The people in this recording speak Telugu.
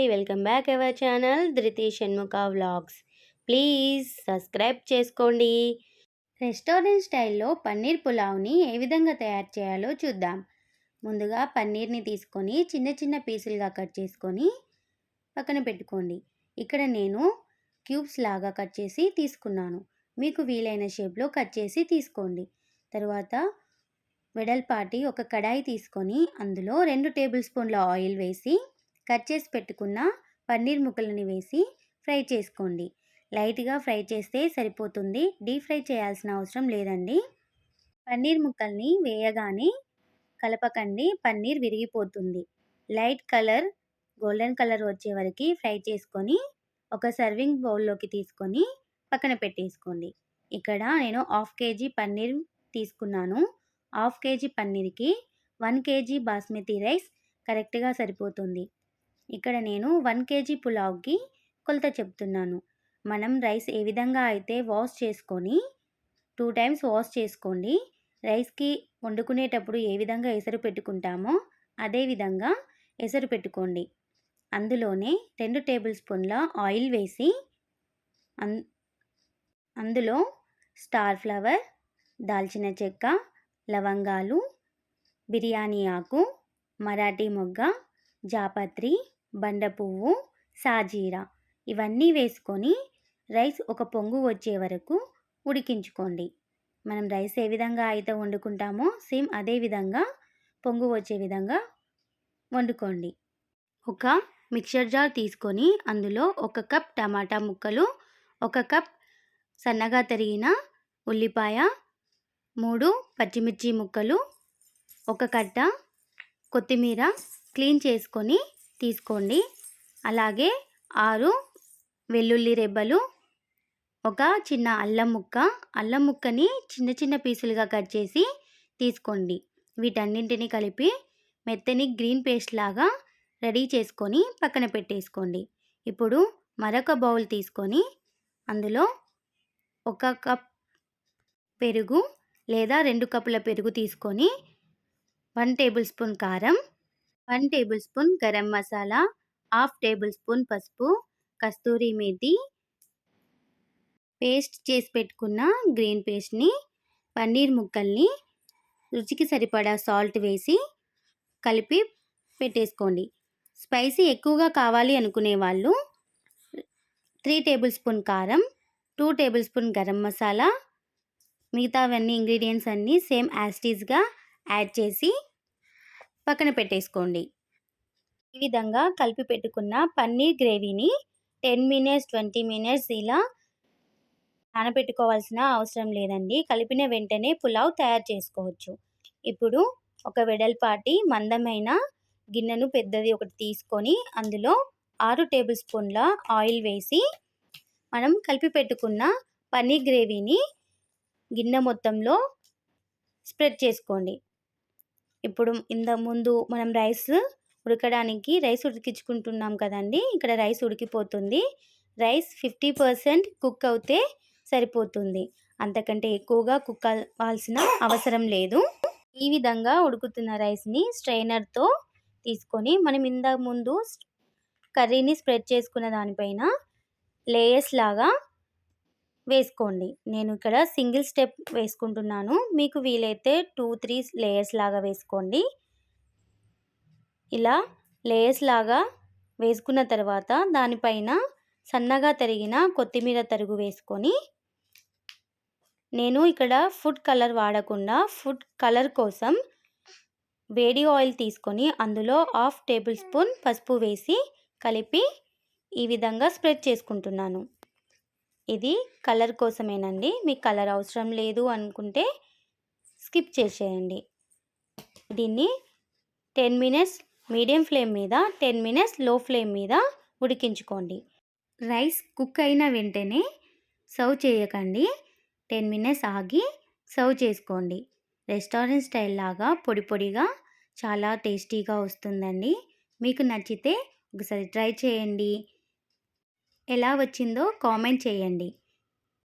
Hi welcome back our channel Dhruti Shanmukha vlogs please subscribe చేసుకోండి. రెస్టారెంట్ స్టైల్లో పన్నీర్ పులావ్ని ఏ విధంగా తయారు చేయాలో చూద్దాం. ముందుగా పన్నీర్ని తీసుకొని చిన్న చిన్న పీసులుగా కట్ చేసుకొని పక్కన పెట్టుకోండి. ఇక్కడ నేను క్యూబ్స్ లాగా కట్ చేసి తీసుకున్నాను. మీకు వీలైన షేప్లో కట్ చేసి తీసుకోండి. తర్వాత వెడల్పాటి ఒక కడాయి తీసుకొని అందులో రెండు టేబుల్ స్పూన్ల ఆయిల్ వేసి కట్ చేసి పెట్టుకున్న పన్నీర్ ముక్కలని వేసి ఫ్రై చేసుకోండి. లైట్గా ఫ్రై చేస్తే సరిపోతుంది. డీప్ ఫ్రై చేయాల్సిన అవసరం లేదండి. పన్నీర్ ముక్కల్ని వేయగానే కలపకండి. పన్నీర్ విరిగిపోతుంది. లైట్ కలర్ గోల్డెన్ కలర్ వచ్చే వరకు ఫ్రై చేసుకొని ఒక సర్వింగ్ బౌల్లోకి తీసుకొని పక్కన పెట్టేసుకోండి. ఇక్కడ నేను హాఫ్ కేజీ పన్నీర్ తీసుకున్నాను. హాఫ్ కేజీ పన్నీర్కి వన్ కేజీ బాస్మతి రైస్ కరెక్ట్గా సరిపోతుంది. ఇక్కడ నేను వన్ కేజీ పులావ్కి కొలత చెప్తున్నాను. మనం రైస్ ఏ విధంగా అయితే వాష్ చేసుకొని టూ టైమ్స్ వాష్ చేసుకోండి. రైస్కి వండుకునేటప్పుడు ఏ విధంగా ఎసరు పెట్టుకుంటామో అదే విధంగా ఎసరు పెట్టుకోండి. అందులోనే రెండు టేబుల్ స్పూన్ల ఆయిల్ వేసి అన్ అందులో స్టార్ ఫ్లవర్ దాల్చిన చెక్క లవంగాలు బిర్యానీ ఆకు మరాఠీ మొగ్గ జాపత్రి బండ పువ్వు సాజీరా ఇవన్నీ వేసుకొని రైస్ ఒక పొంగు వచ్చే వరకు ఉడికించుకోండి. మనం రైస్ ఏ విధంగా అయితే వండుకుంటామో సేమ్ అదే విధంగా పొంగు వచ్చే విధంగా వండుకోండి. ఒక మిక్సర్ జార్ తీసుకొని అందులో ఒక కప్ టమాటా ముక్కలు ఒక కప్ సన్నగా తరిగిన ఉల్లిపాయ మూడు పచ్చిమిర్చి ముక్కలు ఒక కట్ట కొత్తిమీర క్లీన్ చేసుకొని తీసుకోండి. అలాగే ఆరు వెల్లుల్లి రెబ్బలు ఒక చిన్న అల్లం ముక్క అల్లం ముక్కని చిన్న చిన్న పీసులుగా కట్ చేసి తీసుకోండి. వీటన్నింటిని కలిపి మెత్తని గ్రీన్ పేస్ట్ లాగా రెడీ చేసుకొని పక్కన పెట్టేసుకోండి. ఇప్పుడు మరొక బౌల్ తీసుకొని అందులో ఒక కప్ పెరుగు లేదా రెండు కప్పుల పెరుగు తీసుకొని వన్ టేబుల్ స్పూన్ కారం one table spoon garam masala half table spoon పసుపు కస్తూరి మేతి పేస్ట్ చేసి పెట్టుకున్న గ్రీన్ పేస్ట్ని పన్నీర్ ముక్కల్ని రుచికి సరిపడా సాల్ట్ వేసి కలిపి పెట్టేసుకోండి. స్పైసీ ఎక్కువగా కావాలి అనుకునే వాళ్ళు త్రీ టేబుల్ స్పూన్ కారం two table spoon garam masala మిగతావన్నీ ఇంగ్రీడియంట్స్ అన్నీ సేమ్ యాస్టీస్గా యాడ్ చేసి పక్కన పెట్టేసుకోండి. ఈ విధంగా కలిపి పెట్టుకున్న పన్నీర్ గ్రేవీని టెన్ మినిట్స్ ట్వంటీ మినిట్స్ ఇలా నానబెట్టుకోవాల్సిన అవసరం లేదండి. కలిపిన వెంటనే పులావ్ తయారు చేసుకోవచ్చు. ఇప్పుడు ఒక వెడల్పాటి మందమైన గిన్నెను పెద్దది ఒకటి తీసుకొని అందులో ఆరు టేబుల్ స్పూన్ల ఆయిల్ వేసి మనం కలిపి పెట్టుకున్న పన్నీర్ గ్రేవీని గిన్నె మొత్తంలో స్ప్రెడ్ చేసుకోండి. ఇప్పుడు ఇంత ముందు మనం రైస్ ఉడకడానికి రైస్ ఉడికించుకుంటున్నాం కదండి. ఇక్కడ రైస్ ఉడికిపోతుంది. రైస్ ఫిఫ్టీ పర్సెంట్ కుక్ అవుతే సరిపోతుంది. అంతకంటే ఎక్కువగా కుక్ అవ్వాల్సిన అవసరం లేదు. ఈ విధంగా ఉడుకుతున్న రైస్ని స్ట్రైనర్తో తీసుకొని మనం ఇంత ముందు కర్రీని స్ప్రెడ్ చేసుకున్న దానిపైన లేయర్స్ లాగా వేసుకోండి. నేను ఇక్కడ సింగిల్ స్టెప్ వేసుకుంటున్నాను. మీకు వీలైతే టూ త్రీ లేయర్స్ లాగా వేసుకోండి. ఇలా లేయర్స్ లాగా వేసుకున్న తర్వాత దానిపైన సన్నగా తరిగిన కొత్తిమీర తరుగు వేసుకొని నేను ఇక్కడ ఫుడ్ కలర్ వాడకుండా ఫుడ్ కలర్ కోసం వేడి ఆయిల్ తీసుకొని అందులో హాఫ్ టేబుల్ స్పూన్ పసుపు వేసి కలిపి ఈ విధంగా స్ప్రెడ్ చేసుకుంటున్నాను. ఇది కలర్ కోసమేనండి. మీకు కలర్ అవసరం లేదు అనుకుంటే స్కిప్ చేసేయండి. దీన్ని టెన్ మినిట్స్ మీడియం ఫ్లేమ్ మీద టెన్ మినిట్స్లో ఫ్లేమ్ మీద ఉడికించుకోండి. రైస్ కుక్ అయిన వెంటనే సర్వ్ చేయకండి. టెన్ మినిట్స్ ఆగి సర్వ్ చేసుకోండి. రెస్టారెంట్ స్టైల్ లాగా పొడి పొడిగా చాలా టేస్టీగా వస్తుందండి. మీకు నచ్చితే ఒకసారి ట్రై చేయండి. ఎలా వచ్చిందో కామెంట్ చేయండి.